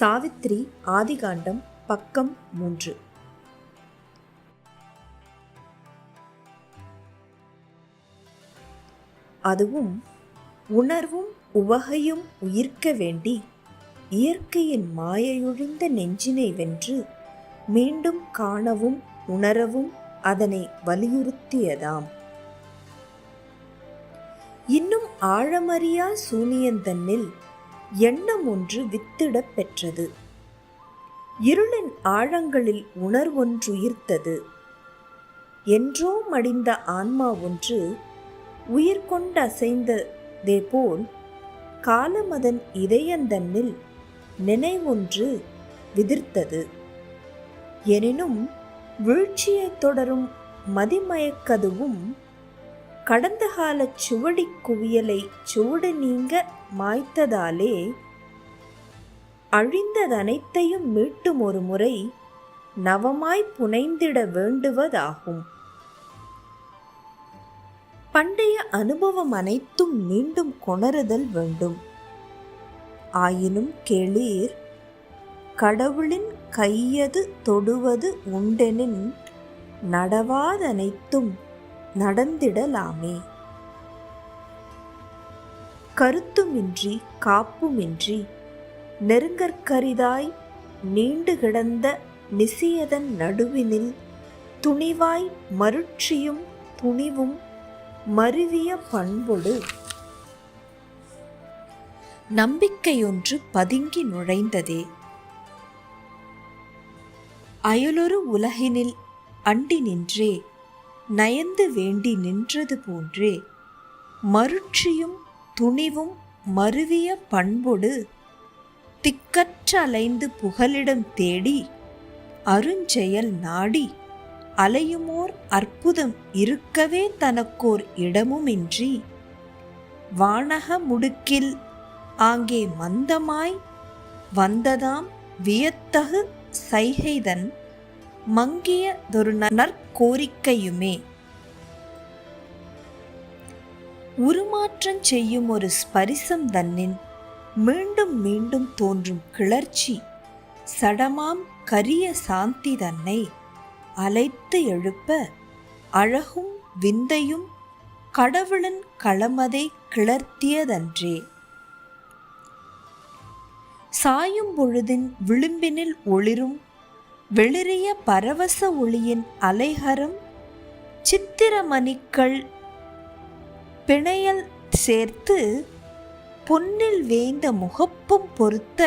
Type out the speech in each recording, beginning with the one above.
சாவித்ரி ஆதிகாண்டம் பக்கம் மூன்று. அதுவும் உணர்வும் உவகையும் உயிர்க்க வேண்டி இயற்கையின் மாயையொழிந்த நெஞ்சினை வென்று மீண்டும் காணவும் உணரவும் அதனை வலியுறுத்தியதாம். இன்னும் ஆழமறியா சூனியந்தன்னில் எண்ணம் ஒன்று வித்திடப் பெற்றது. இருளின் ஆழங்களில் உணர்வொன்றுயிர்த்தது. என்றோ மடிந்த ஆன்மா ஒன்று உயிர் கொண்டு அசைந்ததே போல் காலமதன் இதயந்தன்னில் நினைவொன்று விதிர்த்தது. எனினும் வீழ்ச்சியைத் தொடரும் மதிமயக்கதுவும் கடந்த கால சுவடி குவியலை சுவடு நீங்க மாய்த்ததாலே அழிந்ததனைத்தையும் மீட்டும் ஒரு முறை நவமாய் புனைந்திட வேண்டுவதாகும். பண்டைய அனுபவம் அனைத்தும் மீண்டும் கொணருதல் வேண்டும். ஆயினும் கேளீர் கடவுளின் கையது தொடுவது உண்டெனின் நடவாதனைத்தும் நடந்திடலாமே. கருத்துமின்றி காப்புமின்றி நெருங்கற்கரிதாய் நீண்டு கிடந்த நிசியதன் நடுவினில் துணிவாய் மருட்சியும் துணிவும் மருவிய பண்பொடு. நம்பிக்கையொன்று பதுங்கி நுழைந்ததே. அயலொரு உலகினில் அண்டி நின்றே நயந்து வேண்டி நின்றது போன்றே மருட்சியும் துணிவும் மருவிய பண்பொடு திக்கற்றலைந்து புகலிடம் தேடி அருஞ்செயல் நாடி அலையுமோர் அற்புதம் இருக்கவே தனக்கோர் இடமுமின்றி வானக முடுக்கில் ஆங்கே மந்தமாய் வந்ததாம் வியத்தகு சைகைதன் மங்கியதொரு நற்கோரிக்கையுமே. உருமாற்றம் செய்யும் ஒரு ஸ்பரிசம் தன்னின் மீண்டும் மீண்டும் தோன்றும் கிளர்ச்சி சடமாம் கரிய சாந்தி தன்னை அலைத்து எழுப்ப அழகும் விந்தையும் கடவுளின் களமதை கிளர்த்தியதன்றே. சாயும் பொழுதின் விளிம்பினில் ஒளிரும் வெளிரிய பரவச ஒளியின் அலைகரம் சித்திரமணிக்கள் பிணையல் சேர்த்து பொன்னில் வேய்ந்த முகப்பும் பொருத்த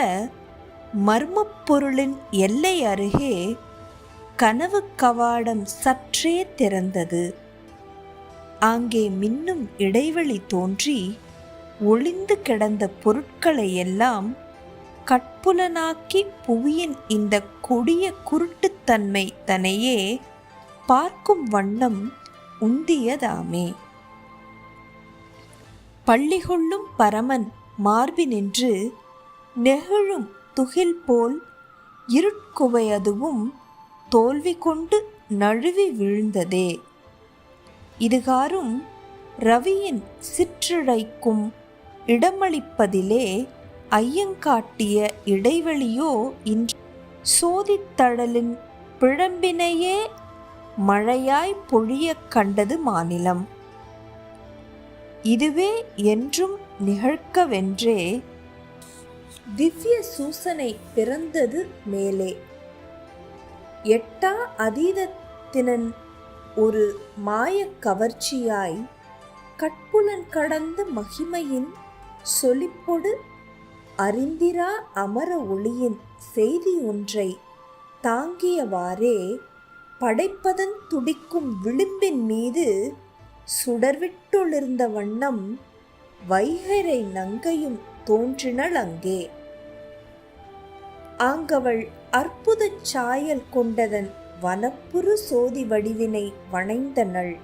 மர்மப்பொருளின் எல்லை அருகே கனவு கவாடம் சற்றே திறந்தது. அங்கே மின்னும் இடைவெளி தோன்றி ஒளிந்து கிடந்த பொருட்களை எல்லாம் கட்புலனாக்கி புவியின் இந்த கொடிய குருட்டுத்தன்மை தனையே பார்க்கும் வண்ணம் உந்தியதாமே. பள்ளிகொள்ளும் பரமன் மார்பினின்று நெகிழும் துகில் போல் இருட்குவையதுவும் தோல்வி கொண்டு நழுவி விழுந்ததே. இதுகாரும் ரவியின் சிற்றிழைக்கும் இடமளிப்பதிலே ஐயங்காட்டிய இடைவெளியோ இன்று சோதித்தடலின் பிழம்பினையே மழையாய் பொழியக் கண்டது மாநிலம். இதுவே என்றும் நிகழ்க்கவென்றே திவ்ய சூசனை பிறந்தது மேலே. எட்டா அதீதத்தினன் ஒரு மாயக் கவர்ச்சியாய் கட்புலன் கடந்த மகிமையின் சொலிப்பொடு அறிந்திரா அமர ஒளியின் செய்தி ஒன்றை தாங்கியவாறே படைப்பதன் துடிக்கும் விளிம்பின் மீது சுடர்விட்டுளிர்ந்த வண்ணம் வைகரை நங்கையும் தோன்றினள் அங்கே. ஆங்கவள் அற்புதச் சாயல் கொண்டதன் வனப்புறு சோதி வடிவினை வணைந்தனள்.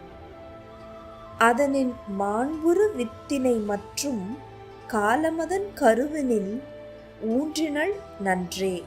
அதனின் மாண்புறு வித்தினை மற்றும் காலமதன் கருவினில் ஊன்றினள் நன்றே.